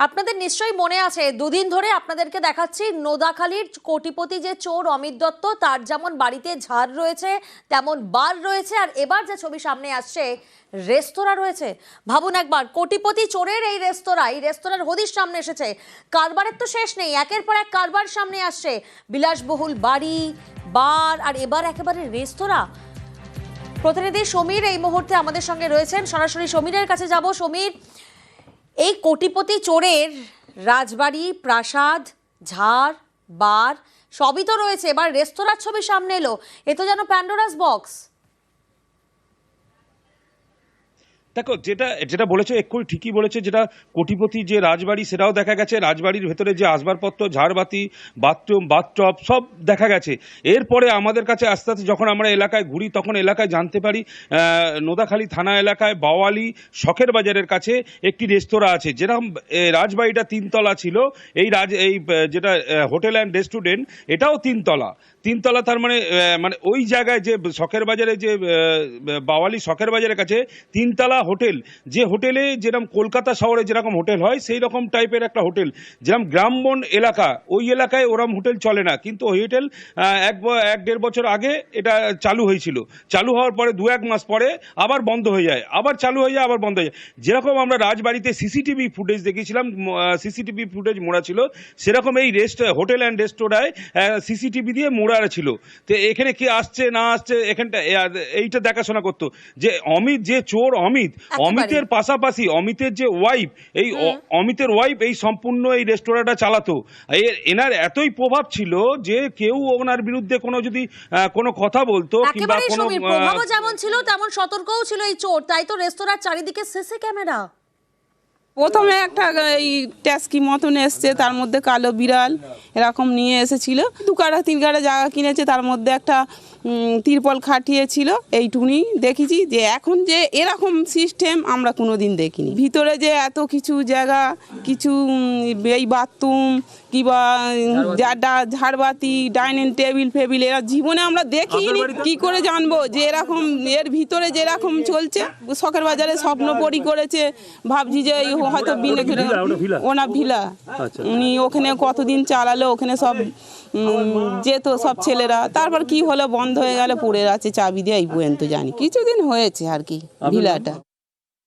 আপনাদের নিশ্চয়ই মনে আছে, দুদিন ধরে আপনাদেরকে দেখাচ্ছি নোদাখালীর কোটিপতি যে চোর অমিত দত্ত, তার যেমন বাড়িতে ঝাড় রয়েছে, তেমন বার রয়েছে, আর এবার যে ছবি সামনে আসছে, রেস্তোরাঁ রয়েছে। ভাবুন একবার, কোটিপতি চোরের এই রেস্তোরাঁ, এই রেস্তোরাঁর হদিশ সামনে এসেছে। কারবারের তো শেষ নেই, একের পর এক কারবার সামনে আসছে। বিলাসবহুল বাড়ি, বার, আর এবার একেবারে রেস্তোরাঁ। প্রতিনিধি সমীর এই মুহূর্তে আমাদের সঙ্গে রয়েছেন। সরাসরি সমীরের কাছে যাব। সমীর এই কোটিপতি চোরের রাজবাড়ি, প্রাসাদ, ঝাড়, বার, সবই তো রয়েছে। এবার রেস্তোরাঁর ছবি সামনে এলো। এ তো যেন প্যান্ডোরাস বক্স দেখো, যেটা যেটা বলেছে এক্ষুনি ঠিকই বলেছে, যেটা কোটিপতি যে রাজবাড়ি, সেটাও দেখা গেছে। রাজবাড়ির ভেতরে যে আসবাবপত্র, ঝাড়বাতি, বাথরুম বাথটব সব দেখা গেছে। এরপরে আমাদের কাছে আস্তে আস্তে যখন আমরা এলাকায় ঘুরি, তখন এলাকায় জানতে পারি নোদাখালী থানা এলাকায় বাওয়ালি শখের বাজারের কাছে একটি রেস্তোরাঁ আছে। যেরকম রাজবাড়িটা তিনতলা ছিল, এই রাজ, এই যেটা হোটেল অ্যান্ড রেস্টুরেন্ট, এটাও তিনতলা। তিনতলা তার মানে মানে ওই জায়গায় যে শখের বাজারে যে বাওয়ালি শখের বাজারের কাছে তিনতলা হোটেল, যে হোটেলে যেরকম কলকাতা শহরে যেরকম হোটেল হয়, সেই রকম টাইপের একটা হোটেল। যেরকম গ্রামবন এলাকা, ওই এলাকায় ওরম হোটেল চলে না। কিন্তু ওই হোটেল এক এক দেড় বছর আগে এটা চালু হয়েছিল। চালু হওয়ার পরে দু এক মাস পরে আবার বন্ধ হয়ে যায়। আবার চালু হয়ে যায়, আবার বন্ধ হয়ে যায়। যেরকম আমরা রাজবাড়িতে সিসিটিভি ফুটেজ দেখেছিলাম সিসিটিভি ফুটেজ মোড়া ছিল, সেরকম এই রেস্ট হোটেল অ্যান্ড রেস্টোরাঁয় সিসিটিভি দিয়ে মোড়া ছিল। তো এখানে কি আসছে, না আসছে, এখানটা এইটা দেখাশোনা করতো। যে অমিত, যে চোর অমিত। অমিতের পাশাপাশি অমিতের যে ওয়াইফ এই অমিতের ওয়াইফ এই সম্পূর্ণ এই রেস্তোরাঁটা চালাতো। এর এনার এতই প্রভাব ছিল যে কেউ ওনার বিরুদ্ধে কোনো যদি কোনো কথা বলতো কিংবা কোনো প্রভাবও যেমন ছিল তেমন সতর্কও ছিল এই চোর। তাই তো রেস্তোরাঁর চারিদিকে সিসি ক্যামেরা প্রথমে একটা এই ট্যাস্কি মতন এসছে তার মধ্যে কালো বিড়াল এরকম নিয়ে এসেছিল। দু কাটা তিন কাটা জায়গা কিনেছে তার মধ্যে একটা তিরপল খাটিয়েছিল এইটুকুনি দেখেছি যে এখন যে এরকম সিস্টেম আমরা কোনো দিন দেখিনি। ভিতরে যে এত কিছু জায়গা কিছু এই বাথরুম কিংবা ঝাড়বাতি ডাইনিং টেবিল ফেবিল এরা জীবনে আমরা দেখিনি। কি করে জানব যে এরকম এর ভিতরে যেরকম চলছে? শখের বাজারে স্বপ্নপরি করেছে ভাবছি যে এই হয়তো বিলে ওনা ভিলা। উনি ওখানে কতদিন চালালো ওখানে সব যেত সব ছেলেরা। তারপর কি হলো বন্ধ হয়ে গেল পড়ে আছে চাবি দিয়ে এই পর্যন্ত জানি। কিছুদিন হয়েছে আর কি ভিলাটা।